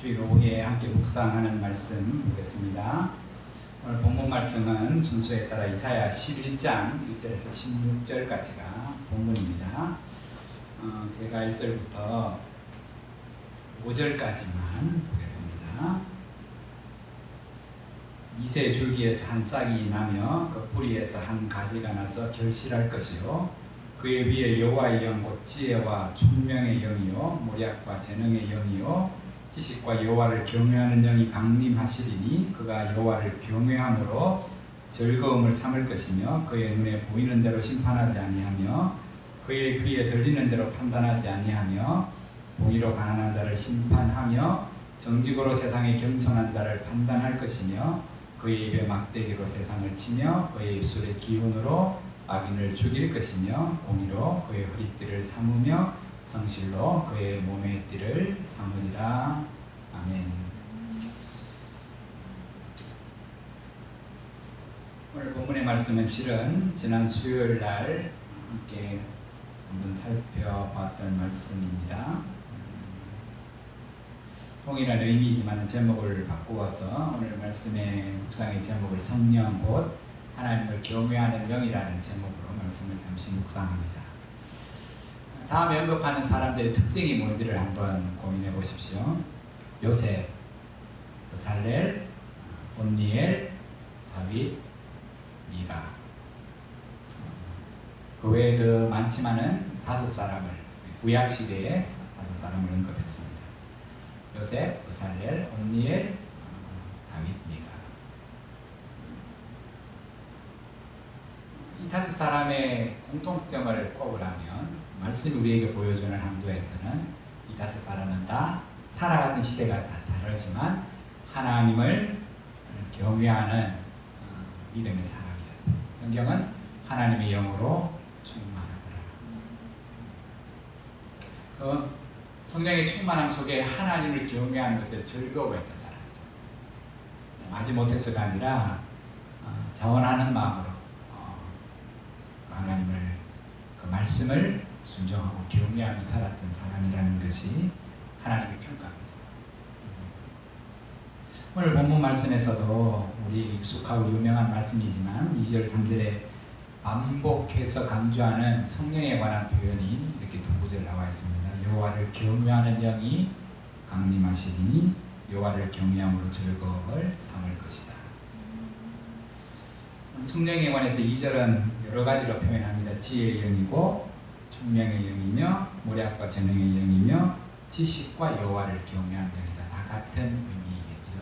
주일 오후에 함께 묵상하는 말씀 보겠습니다. 오늘 본문 말씀은 순서에 따라 이사야 11장 1절에서 16절까지가 본문입니다. 어, 제가 1절부터 5절까지만 보겠습니다. 이세 줄기에서 한 싹이 나며 그 뿌리에서 한 가지가 나서 결실할 것이요 그의 위에 여호와의 영 곧 지혜와 총명의 영이요 모략과 재능의 영이요 지식과 여호와를 경외하는 영이 강림하시리니 그가 여호와를 경외함으로 즐거움을 삼을 것이며 그의 눈에 보이는 대로 심판하지 아니하며 그의 귀에 들리는 대로 판단하지 아니하며 공의로 가난한 자를 심판하며 정직으로 세상에 겸손한 자를 판단할 것이며 그의 입에 막대기로 세상을 치며 그의 입술의 기운으로 악인을 죽일 것이며 공의로 그의 허리띠를 삼으며 성실로 그의 몸의 띠를 삼으리라 아멘. 오늘 본문의 말씀은 실은 지난 수요일 날 함께 한번 살펴봤던 말씀입니다. 동일한 의미이지만 제목을 바꾸어서 오늘 말씀의 묵상의 제목을 성령 곧 하나님을 경외하는 영이라는 제목으로 말씀을 잠시 묵상합니다. 다음에 언급하는 사람들의 특징이 뭔지를 한번 고민해 보십시오. 요셉, 살렐, 온니엘, 다윗, 미가. 그 외에도 많지만은 다섯 사람을 구약 시대에 다섯 사람을 언급했습니다. 요셉, 살렐, 온니엘, 다윗, 미가. 이 다섯 사람의 공통점을 꼽으라면 말씀이 우리에게 보여주는 한도에서는 이 다섯 사람은 다 살아갔던 시대가 다 다르지만 하나님을 경외하는 믿음의 사람이었다. 성경은 하나님의 영으로 충만하더라. 그 성령의 충만함 속에 하나님을 경외하는 것에 즐거워했던 사람이다. 마지 못해서가 아니라 자원하는 마음으로 하나님을 그 말씀을 순종하고 경외하며 살았던 사람이라는 것이 하나님의 평가입니다. 오늘 본문 말씀에서도 우리 익숙하고 유명한 말씀이지만 2절 3절에 반복해서 강조하는 성령에 관한 표현이 이렇게 두 구절 나와 있습니다. 여호와를 경외하는 영이 강림하시리니 여호와를 경외함으로 즐거움을 삼을 것이다. 성령에 관해서 2절은 여러 가지로 표현합니다. 지혜의 영이고 총명의 영이며 모략과 재능의 영이며 지식과 여호와를 경외하는 영이다. 다 같은 의미이겠죠.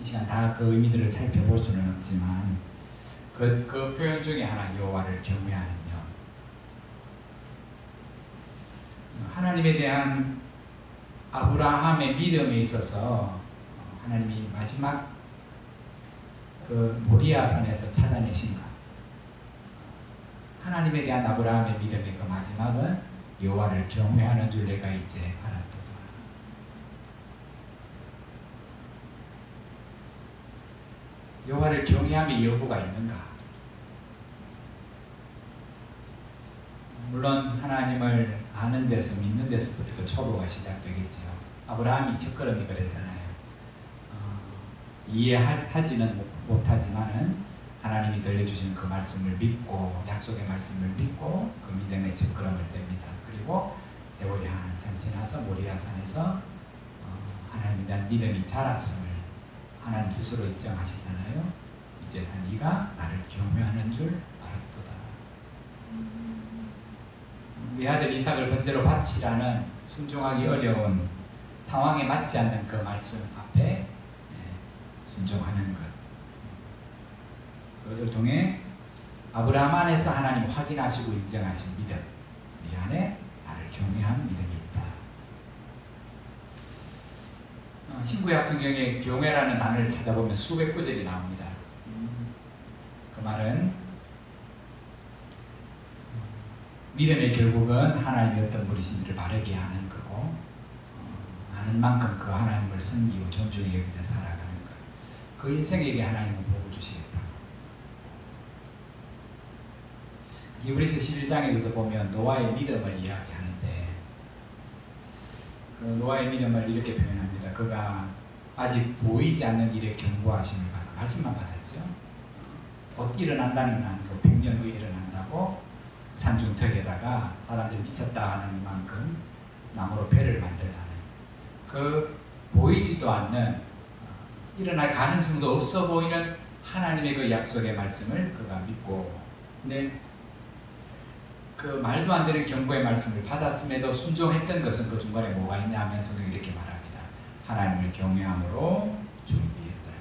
이 시간 다 그 의미들을 살펴볼 수는 없지만 그, 그 표현 중에 하나 여호와를 경외하는 영. 하나님에 대한 아브라함의 믿음에 있어서 하나님이 마지막 그 모리아산에서 찾아내신 것. 하나님에 대한 아브라함의 믿음의 그 마지막은 여호와를 경외하는 줄 내가 이제 알았도다. 여호와를 경외함의 여부가 있는가? 물론 하나님을 아는 데서 믿는 데서부터 그 초보가 시작되겠죠. 아브라함이 첫걸음이 그랬잖아요. 어, 이해하지는 못하지만은 하나님이 들려주신 그 말씀을 믿고 약속의 말씀을 믿고 그 믿음의 첫걸음을 뗍니다. 그리고 세월이 한참 지나서 모리아 산에서 어, 하나님에 대한 믿음이 자랐음을 하나님 스스로 인정하시잖아요. 이제서 네가 나를 경외하는 줄 알았도다. 우리 아들 이삭을 번제로 바치라는 순종하기 어려운 상황에 맞지 않는 그 말씀 앞에 순종하는 것. 그것을 통해 아브라함 안에서 하나님 확인하시고 인정하신 믿음, 네 안에 나를 경외한 믿음이 있다. 어, 신구약 성경에 경외라는 단어를 찾아보면 수백 구절이 나옵니다. 그 말은 믿음의 결국은 하나님이 어떤 분이신지를 바르게 아는 거고 어, 아는 만큼 그 하나님을 섬기고 존중해 살아가는 것. 그 인생에게 하나님은 복을 주시겠다. 이브리스 11장에도 보면 노아의 믿음을 이야기하는데 그 노아의 믿음을 이렇게 표현합니다. 그가 아직 보이지 않는 일에 경고하심을 받아 말씀만 받았죠. 곧 일어난다는 아니고 100년 후에 일어난다고 산중턱에다가 사람들이 미쳤다 하는 만큼 나무로 배를 만들라는 그 보이지도 않는 어, 일어날 가능성도 없어 보이는 하나님의 그 약속의 말씀을 그가 믿고 근데 그 말도 안 되는 경고의 말씀을 받았음에도 순종했던 것은 그 중간에 뭐가 있냐 하면 성경이 이렇게 말합니다. 하나님을 경외함으로 준비했더라.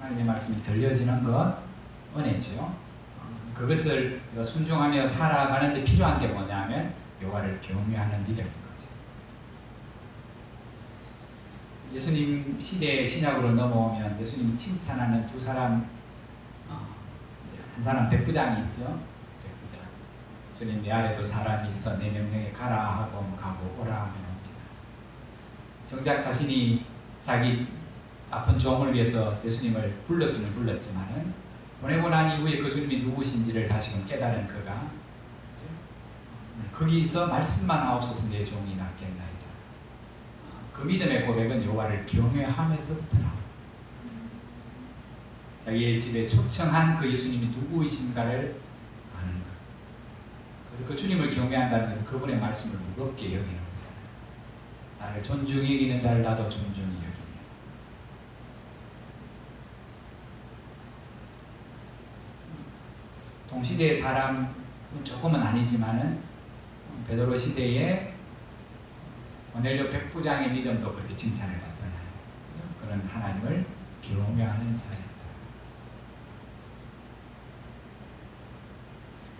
하나님의 말씀이 들려지는 것 은혜죠. 그것을 순종하며 살아가는데 필요한 게 뭐냐면 여호와를 경외하는 믿음인 거죠. 예수님 시대의 신약으로 넘어오면 예수님이 칭찬하는 두 사람 어, 한 사람 백부장이 있죠. 백부장. 주님 내 아래도 사람이 있어 내 명령에 가라 하고 가고 오라 하면 옵니다. 정작 자신이 자기 아픈 종을 위해서 예수님을 불렀기는 불렀지만은 보내고 난 이후에 그 주님이 누구신지를 다시금 깨달은 그가 그죠? 거기서 말씀만 하옵소서 내 종이 낫겠나이다. 그 믿음의 고백은 여호와를 경외하면서부터 나옵니다. 자기의 집에 초청한 그 예수님이 누구이신가를 아는 것. 그래서 그 주님을 경외한다는 것은 그분의 말씀을 무겁게 여기는 거잖아요. 나를 존중히 여기는 자를 나도 존중히 여기며. 동시대의 사람은 조금은 아니지만은 베드로 시대에 고넬료 백부장의 믿음도 그렇게 칭찬을 받잖아요. 그런 하나님을 경외하는 자였다.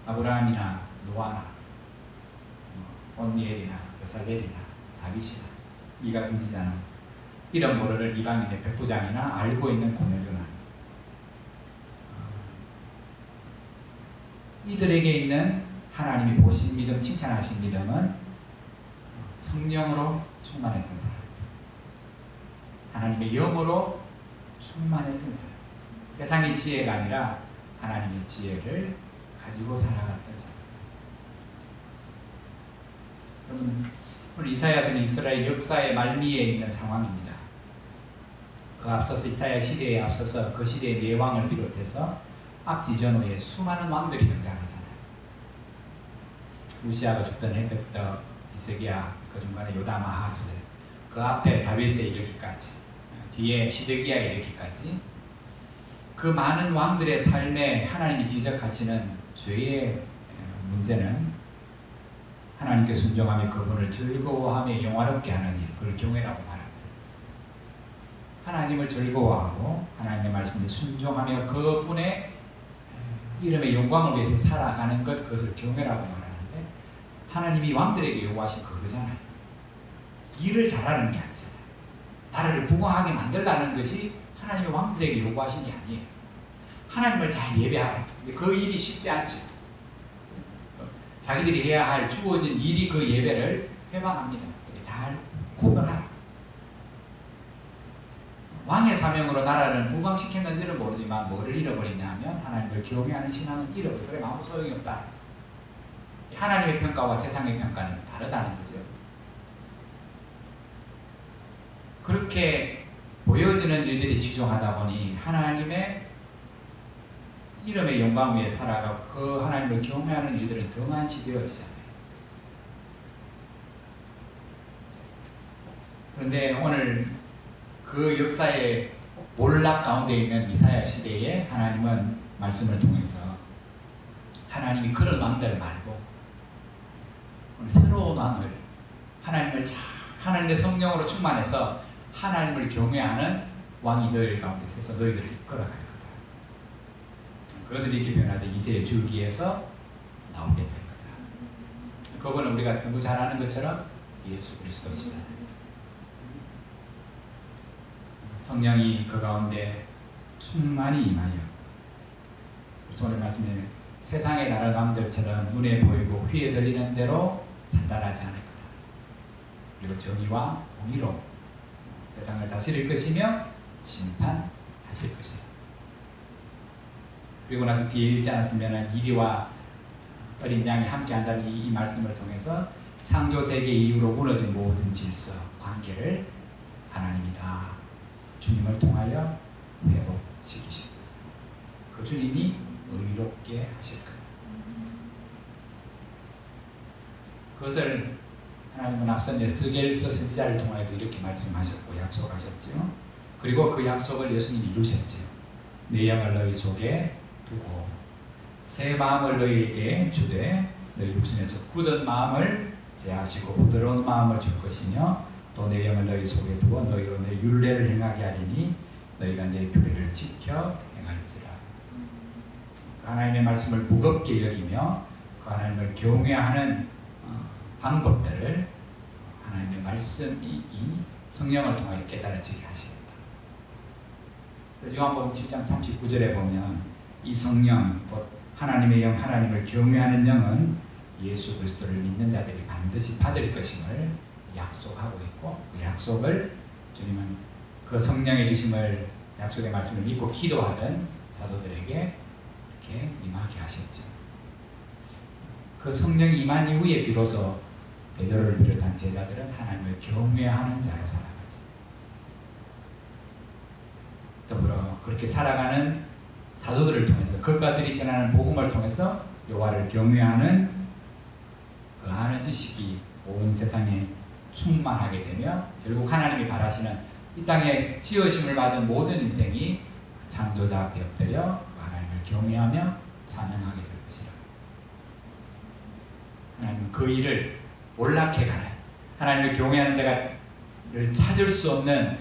아브라함이나 노아나 뭐 온니엘이나 여사델이나 다윗이나 이가 선지자는 이런 모르를 이방인의 백부장이나 알고 있는 고넬료나 어, 이들에게 있는 하나님이 보신 믿음, 칭찬하신 믿음은 성령으로 충만했던 사람. 하나님의 영으로 충만했던 사람. 세상의 지혜가 아니라 하나님의 지혜를 가지고 살아갔던 사람. 여러분, 이사야서는 이스라엘 역사의 말미에 있는 상황입니다. 그 앞서서 이사야 시대에 앞서서 그 시대의 네 왕을 비롯해서 앞뒤 전 후에 수많은 왕들이 등장하잖아요. 우시아가 죽던 헤베터, 이스기야, 그 중간에 요다마하스, 그 앞에 다윗에 이르기까지, 뒤에 시드기야에 이르기까지 그 많은 왕들의 삶에 하나님이 지적하시는 죄의 문제는 하나님께 순종하며 그분을 즐거워하며 영화롭게 하는 일, 그걸 경외라고 말합니다. 하나님을 즐거워하고 하나님의 말씀에 순종하며 그분의 이름의 영광을 위해서 살아가는 것, 그것을 경외라고 말하는데 하나님이 왕들에게 요구하신 그거잖아요. 일을 잘하는 게 아니잖아요. 나라를 부강하게 만들라는 것이 하나님의 왕들에게 요구하신 게 아니에요. 하나님을 잘 예배하라. 그 일이 쉽지 않죠. 자기들이 해야 할 주어진 일이 그 예배를 회방합니다. 잘 구분하라. 왕의 사명으로 나라를 부강시켰는지는 모르지만 뭐를 잃어버리냐 하면 하나님을 경외하는 신앙은 잃어버려. 아무 소용이 없다. 하나님의 평가와 세상의 평가는 다르다는 거죠. 그렇게 보여지는 일들이 지종하다 보니 하나님의 이름의 영광 위에 살아가고 그 하나님을 경외하는 일들은 등한시 되어지잖아요. 그런데 오늘 그 역사의 몰락 가운데 있는 이사야 시대에 하나님은 말씀을 통해서 하나님이 그런 왕들 말고 새로운 왕을 하나님을 잘 하나님의 성령으로 충만해서 하나님을 경외하는 왕이 너희 가운데 서서 너희들을 이끌어갈 거다. 그것을 이렇게 표현하죠. 이세의 줄기에서 나오게 될 거다. 그분은 우리가 너무 잘 아는 것처럼 예수 그리스도시잖아요. 성령이 그 가운데 충만히 임하여 오늘 말씀에 세상의 나라 왕들처럼 눈에 보이고 귀에 들리는 대로 판단하지 않을 거다. 그리고 정의와 공의로 세상을 다스릴 것이며 심판하실 것이다. 그리고 나서 뒤에 읽지 않았으면 이리와 어린 양이 함께한다는 이, 이 말씀을 통해서 창조 세계 이후로 무너진 모든 질서, 관계를 하나님이 다 주님을 통하여 회복시키십니다. 그 주님이 의롭게 하실 거예요. 그것을 하나님은 앞선 에스겔서 선지자를 통하여도 이렇게 말씀하셨고 약속하셨지요. 그리고 그 약속을 예수님이 이루셨지요. 내 영을 너희 속에 두고 새 마음을 너희에게 주되 너희 육신에서 굳은 마음을 제하시고 부드러운 마음을 줄 것이며 또 내 영을 너희 속에 두어 너희로 내 율례를 행하게 하리니 너희가 내 규례를 지켜 행할지라. 그 하나님의 말씀을 무겁게 여기며 그 하나님을 경외하는 어, 방법들을 하나님의 말씀이 이 성령을 통하여 깨달아지게. 그래서 요한복음 7장 39절에 보면 이 성령 곧 하나님의 영 하나님을 경외하는 영은 예수 그리스도를 믿는 자들이 반드시 받을 것임을 약속하고 있고 그 약속을 주님은 그 성령의 주심을 약속의 말씀을 믿고 기도하던 사도들에게 이렇게 임하게 하셨죠. 그 성령이 임한 이후에 비로소 베드로를 비롯한 제자들은 하나님을 경외하는 자로 살아가지. 더불어 그렇게 살아가는 사도들을 통해서 그가들이 전하는 복음을 통해서 여호와를 경외하는 그 아는 지식이 온 세상에 충만하게 되며 결국 하나님이 바라시는 이 땅에 지으심을 받은 모든 인생이 그 창조자 앞에 엎드려 그 하나님을 경외하며 찬양하게 될 것이라. 하나님 그 일을 몰락해 가는 하나님을 경외하는 자가를 찾을 수 없는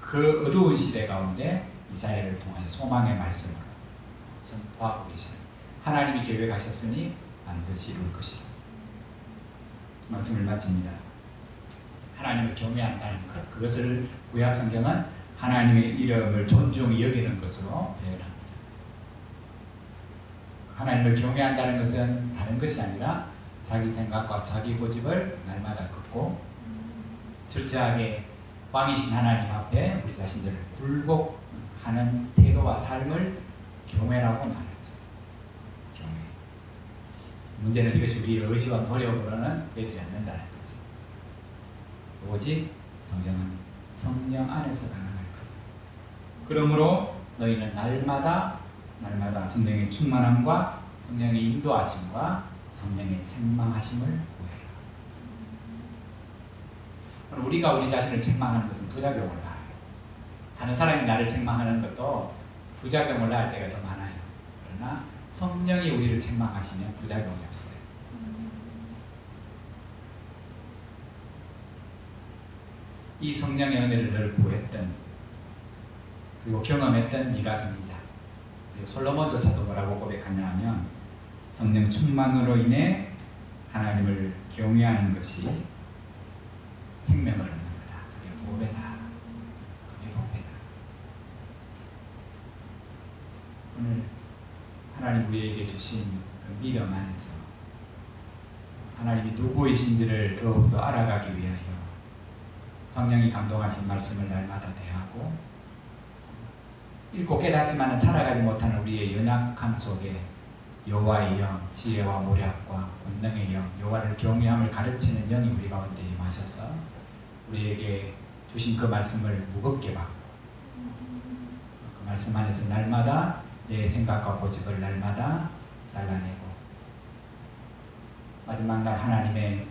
그 어두운 시대 가운데 이사야를 통하여 소망의 말씀으로 선포하고 계시는 하나님이 계획하셨으니 반드시 이룰 것이라. 말씀을 마칩니다. 하나님을 경외한다는 것 그것을 구약 성경은 하나님의 이름을 존중히 여기는 것으로 표현합니다. 하나님을 경외한다는 것은 다른 것이 아니라 자기 생각과 자기 고집을 날마다 긋고 철저하게 왕이신 하나님 앞에 우리 자신들을 굴복하는 태도와 삶을 경외라고 말하죠. 경외. 문제는 이것이 우리의 의지와 노력으로는 되지 않는다는 거지. 오직 성령은 성령 안에서 가능할 거다. 그러므로 너희는 날마다 날마다 성령의 충만함과 성령의 인도하심과 성령의 책망하심을 구해라. 우리가 우리 자신을 책망하는 것은 부작용을 낳아요. 다른 사람이 나를 책망하는 것도 부작용을 낳을 때가 더 많아요. 그러나 성령이 우리를 책망하시면 부작용이 없어요. 이 성령의 은혜를 늘 구했던 그리고 경험했던 미가 선지자 그리고 솔로몬조차도 뭐라고 고백하냐 면 성령 충만으로 인해 하나님을 경외하는 것이 생명을 얻는 거다. 그게 보배다. 그게 보배다. 오늘 하나님 우리에게 주신 그 믿음 안에서 하나님이 누구이신지를 더욱더 알아가기 위하여 성령이 감동하신 말씀을 날마다 대하고 읽고 깨닫지만 살아가지 못하는 우리의 연약함 속에 여호와의 영, 지혜와 모략과 권능의 영, 여호와를 경외함을 가르치는 영이 우리 가운데 임하셔서 우리에게 주신 그 말씀을 무겁게 받고 그 말씀 안에서 날마다 내 생각과 고집을 날마다 잘라내고 마지막 날 하나님의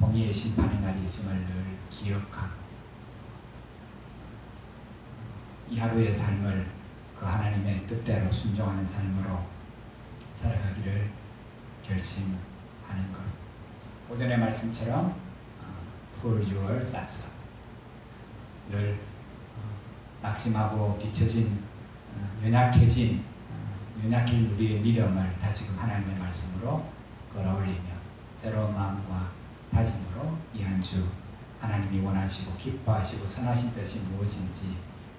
공의의 심판의 날이 있음을 늘 기억하고 이 하루의 삶을 그 하나님의 뜻대로 순종하는 삶으로 살아가기를 결심하는 것. 오전의 말씀처럼 어, Pull your socks up. 늘 어, 낙심하고 뒤처진 어, 연약해진 어, 연약한 우리의 믿음을 다시금 하나님의 말씀으로 끌어올리며 새로운 마음과 다짐으로 이 한 주 하나님이 원하시고 기뻐하시고 선하신 뜻이 무엇인지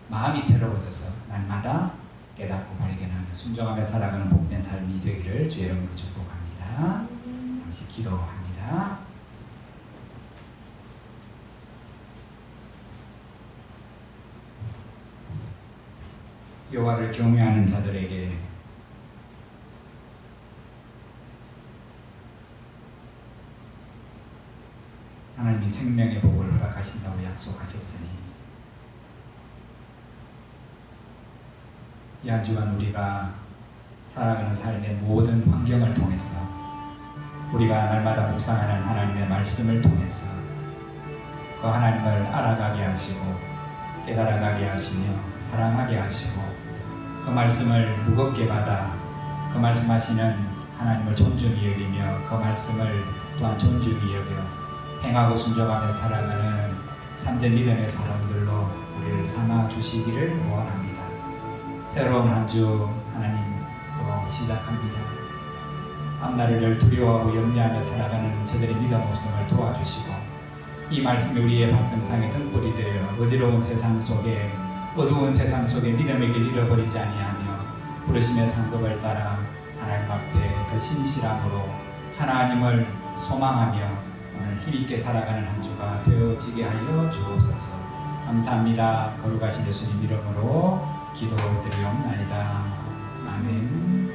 마음이 새로워져서 날마다 깨닫고 발견하며 순종하며 살아가는 복된 삶이 되기를 주의 이름으로 축복합니다. 잠시 기도합니다. 여호와를 경외하는 자들에게 하나님이 생명의 복을 허락하신다고 약속하셨으니 이 한 주간 우리가 살아가는 삶의 모든 환경을 통해서 우리가 날마다 묵상하는 하나님의 말씀을 통해서 그 하나님을 알아가게 하시고 깨달아가게 하시며 사랑하게 하시고 그 말씀을 무겁게 받아 그 말씀하시는 하나님을 존중히 여기며 그 말씀을 또한 존중히 여겨 행하고 순종하며 살아가는 참된 믿음의 사람들로 우리를 삼아 주시기를 원합니다. 새로운 한 주 하나님 또 시작합니다. 앞날을 늘 두려워하고 염려하며 살아가는 저들의 믿음 없음을 도와주시고 이 말씀이 우리의 발등상의 등불이 되어 어지러운 세상 속에 어두운 세상 속에 믿음의 길 잃어버리지 아니하며 부르심의 상급을 따라 하나님 앞에 더 신실함으로 하나님을 소망하며 오늘 힘있게 살아가는 한 주가 되어지게 하여 주옵소서. 감사합니다. 거룩하신 예수님 이름으로 기도드리옵나이다. 아멘.